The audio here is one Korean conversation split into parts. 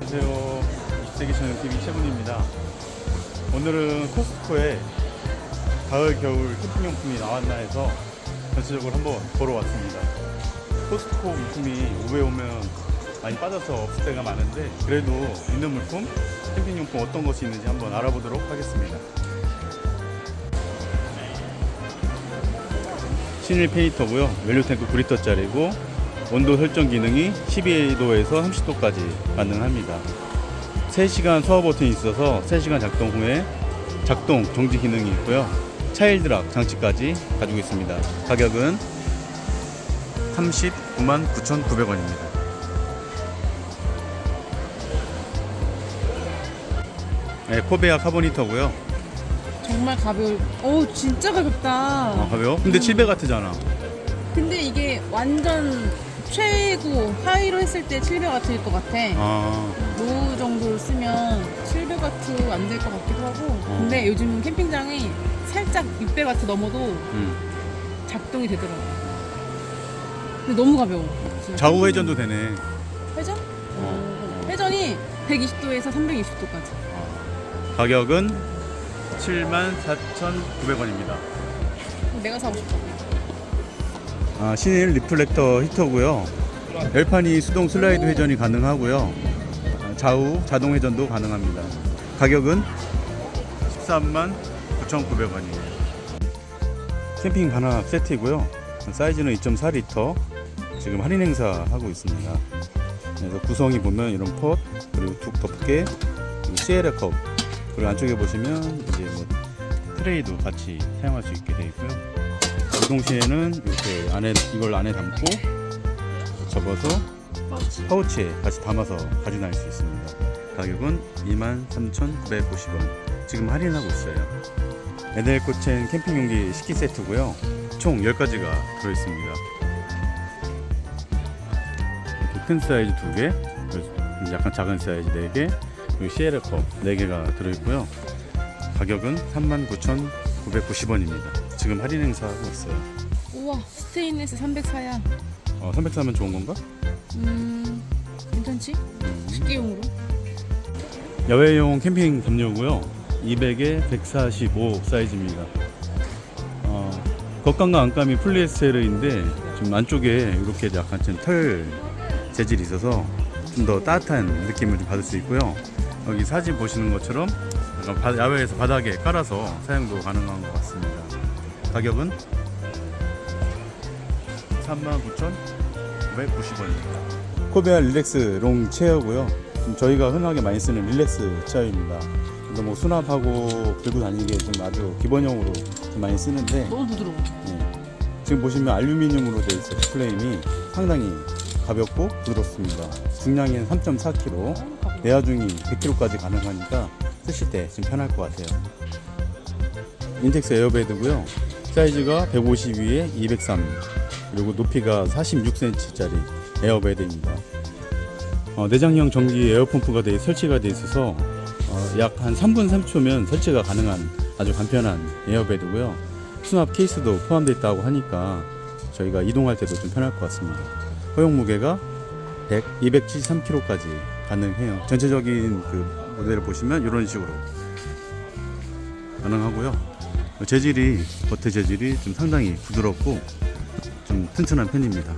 안녕하세요. 20세기 전용TV 최군입니다. 오늘은 코스트코에 가을, 겨울 캠핑용품이 나왔나 해서 전체적으로 한번 보러 왔습니다. 코스트코 물품이 오후에 오면 많이 빠져서 없을 때가 많은데 그래도 있는 물품, 캠핑용품 어떤 것이 있는지 한번 알아보도록 하겠습니다. 신일 페이터고요. 연료 탱크 9리터짜리고 온도 설정 기능이 12도에서 30도까지 가능합니다. 3시간 소화 버튼이 있어서 3시간 작동 후에 작동 정지 기능이 있고요. 차일드락 장치까지 가지고 있습니다. 가격은 39만 9,900원입니다. 네, 코베아 카보니터고요. 정말 가벼울. 오 진짜 가볍다. 어, 가벼워? 근데 700 같으잖아. 근데 이게 완전 최고 하이로 했을 때 700와트일 것 같아. 아, 로우 정도로 쓰면 700 와트 안 될 것 같기도 하고. 어. 근데 요즘 캠핑장이 살짝 600 와트 넘어도 음. 작동이 되더라고. 근데 너무 가벼워. 진짜. 좌우 회전도 되네. 회전? 어. 회전이 120도에서 320도까지. 가격은 74,900원입니다. 내가 사고 싶어. 아, 신일 리플렉터 히터고요. 열판이 수동 슬라이드 회전이 가능하고요. 아, 좌우 자동 회전도 가능합니다. 가격은 13만 9,900원이에요. 캠핑 반합 세트이고요. 사이즈는 2.4리터. 지금 할인 행사 하고 있습니다. 그래서 구성이 보면 이런 폿 그리고 툭 덮개 그리고 시에라 컵 그리고 안쪽에 보시면 이제 뭐 트레이도 같이 사용할 수 있게 되어 있고요. 이 동시에는 이렇게 안에 이걸 안에 담고 접어서 파우치에 같이 담아서 가지고 다닐 수 있습니다. 가격은 23,990원. 지금 할인하고 있어요. 에델 코첸 캠핑 용기 식기 세트고요. 총 10가지가 들어 있습니다. 이렇게 큰 사이즈 2개, 그리고 약간 작은 사이즈 4개, 시에르 컵 4개가 들어 있고요. 가격은 39,990원입니다. 지금 할인 행사하고 있어요. 우와 스테인레스 304야. 어, 304면 좋은 건가? 음 괜찮지? 음. 식기용으로. 야외용 캠핑 담요고요. 200에 145 사이즈입니다. 어, 겉감과 안감이 폴리에스테르인데 좀 안쪽에 이렇게 약간 좀 털 재질이 있어서 좀 더 따뜻한 느낌을 좀 받을 수 있고요. 여기 사진 보시는 것처럼 약간 야외에서 바닥에 깔아서 사용도 가능한 것 같습니다. 가격은 39,990원입니다. 코베아 릴렉스 롱 체어고요. 좀 저희가 흔하게 많이 쓰는 릴렉스 체어입니다. 이거 뭐 수납하고 들고 다니기에 좀 아주 기본형으로 좀 많이 쓰는데 너무 부드러워. 예. 지금 보시면 알루미늄으로 되어 있어요. 프레임이 상당히 가볍고 부드럽습니다. 중량이 3.4kg, 내하중이 100kg까지 가능하니까 쓰실 때 좀 편할 것 같아요. 인텍스 에어베드고요. 사이즈가 152에 203, 그리고 높이가 46cm짜리 에어베드입니다. 어, 내장형 전기 에어펌프가 돼, 설치가 돼 있어서 어, 약한 3분 3초면 설치가 가능한 아주 간편한 에어베드고요. 수납 케이스도 포함되어 있다고 하니까 저희가 이동할 때도 좀 편할 것 같습니다. 허용 무게가 100, 273kg까지 가능해요. 전체적인 그 모델을 보시면 이런 식으로 가능하고요. 재질이 겉의 재질이 좀 상당히 부드럽고 좀 튼튼한 편입니다.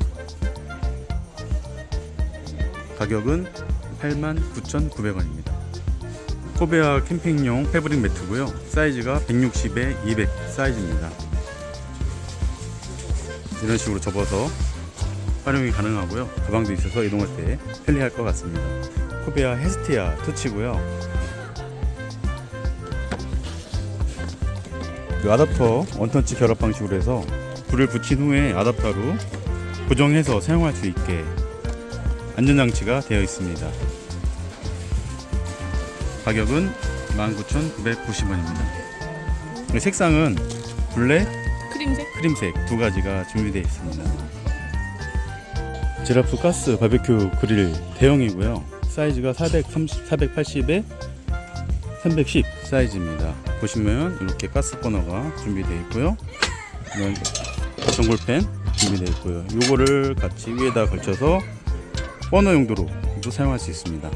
가격은 89,900원입니다. 코베아 캠핑용 패브릭 매트고요. 사이즈가 160에 200 사이즈입니다. 이런 식으로 접어서 활용이 가능하고요. 가방도 있어서 이동할 때 편리할 것 같습니다. 코베아 헤스티아 터치고요. 그 아답터 원터치 결합 방식으로 해서 불을 붙인 후에 아답터로 고정해서 사용할 수 있게 안전장치가 되어 있습니다. 가격은 19,990원입니다. 색상은 블랙, 크림색? 크림색 두 가지가 준비되어 있습니다. 제라프 가스 바베큐 그릴 대형이고요. 사이즈가 430, 480에 310 사이즈입니다. 보시면 이렇게 가스 버너가 준비되어 있고요. 전골팬 준비되어 있고요. 요거를 같이 위에다 걸쳐서 버너 용도로 또 사용할 수 있습니다.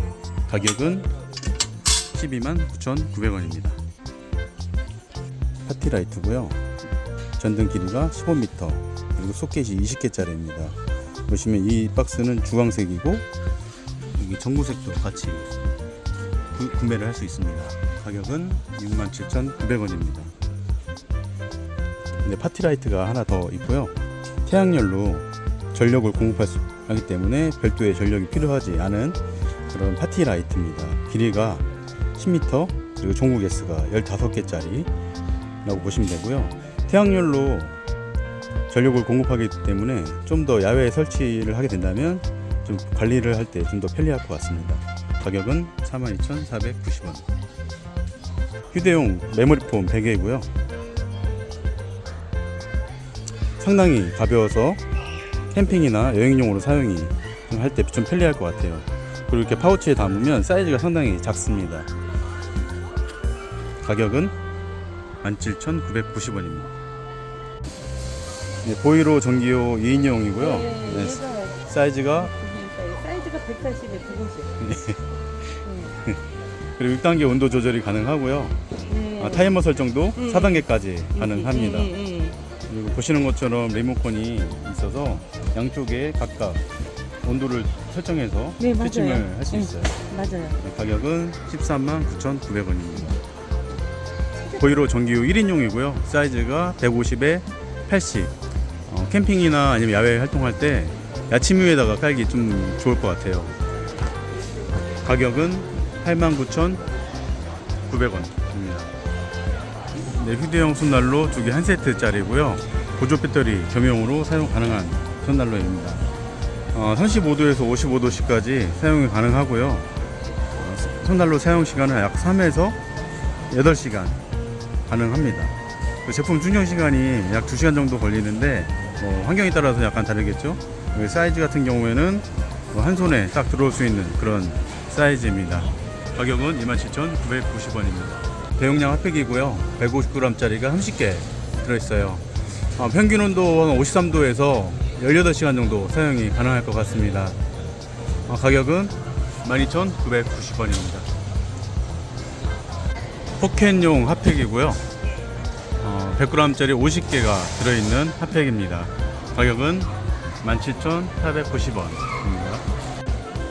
가격은 12만 9,900원입니다. 파티라이트고요. 전등 길이가 15m 그리고 소켓이 20개짜리입니다. 보시면 이 박스는 주황색이고 여기 전구색도 같이 구, 구매를 할 수 있습니다. 가격은 67,900원입니다. 근데 파티라이트가 하나 더 있고요. 태양열로 전력을 공급할 수 하기 때문에 별도의 전력이 필요하지 않은 그런 파티라이트입니다. 길이가 10m 그리고 종구 개수가 15개짜리 라고 보시면 되고요. 태양열로 전력을 공급하기 때문에 좀 더 야외에 설치를 하게 된다면 좀 관리를 할 때 좀 더 편리할 것 같습니다. 가격은 42,490원. 휴대용 메모리 폼 100개이고요. 상당히 가벼워서 캠핑이나 여행용으로 사용이 할 때 좀 편리할 것 같아요. 그리고 이렇게 파우치에 담으면 사이즈가 상당히 작습니다. 가격은 17,990원입니다. 네, 보이로 전기요 2인용이고요. 네, 사이즈가 180에 150. 그리고 6단계 온도 조절이 가능하고요. 네. 아, 타이머 설정도 음. 4단계까지 가능합니다. 음, 음, 음. 그리고 보시는 것처럼 리모컨이 있어서 양쪽에 각각 온도를 설정해서 네, 맞아요. 세팅을 할수 음. 있어요. 맞아요. 네, 가격은 13만 9,900원입니다. 보이로 전기요 1인용이고요. 사이즈가 150에 80. 어, 캠핑이나 아니면 야외 활동할 때 야침 위에다가 깔기 좀 좋을 것 같아요. 가격은 89,900원입니다. 네, 휴대용 손난로 두 개 한 세트짜리고요. 보조 배터리 겸용으로 사용 가능한 손난로입니다. 어, 35도에서 55도씨까지 사용이 가능하고요. 어, 손난로 사용 시간은 약 3에서 8시간 가능합니다. 그 제품 충전 시간이 약 2시간 정도 걸리는데 뭐 환경에 따라서 약간 다르겠죠. 여기 사이즈 같은 경우에는 뭐한 손에 딱 들어올 수 있는 그런 사이즈입니다. 가격은 27,990원입니다. 대용량 핫팩이고요. 150g짜리가 30개 들어있어요. 어, 평균 온도 한 53도에서 18시간 정도 사용이 가능할 것 같습니다. 어, 가격은 12,990원입니다. 포켓용 핫팩이고요. 어, 100g짜리 50개가 들어있는 핫팩입니다. 가격은 17,490원입니다.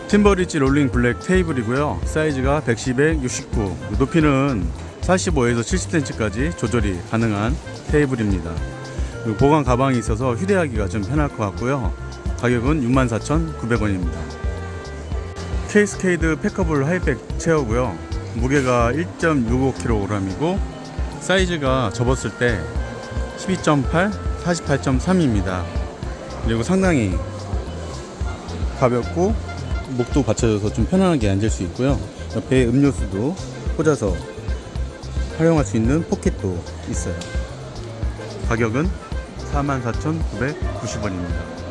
팀버리지 롤링 블랙 테이블이고요. 사이즈가 110에 69, 높이는 45에서 70cm까지 조절이 가능한 테이블입니다. 보관 가방이 있어서 휴대하기가 좀 편할 것 같고요. 가격은 64,900원입니다. 케이스케이드 패커블 하이백 체어고요. 무게가 1.65kg이고 사이즈가 접었을 때 12.8, 48.3입니다. 그리고 상당히 가볍고 목도 받쳐져서 좀 편안하게 앉을 수 있고요. 옆에 음료수도 꽂아서 활용할 수 있는 포켓도 있어요. 가격은 44,990원입니다.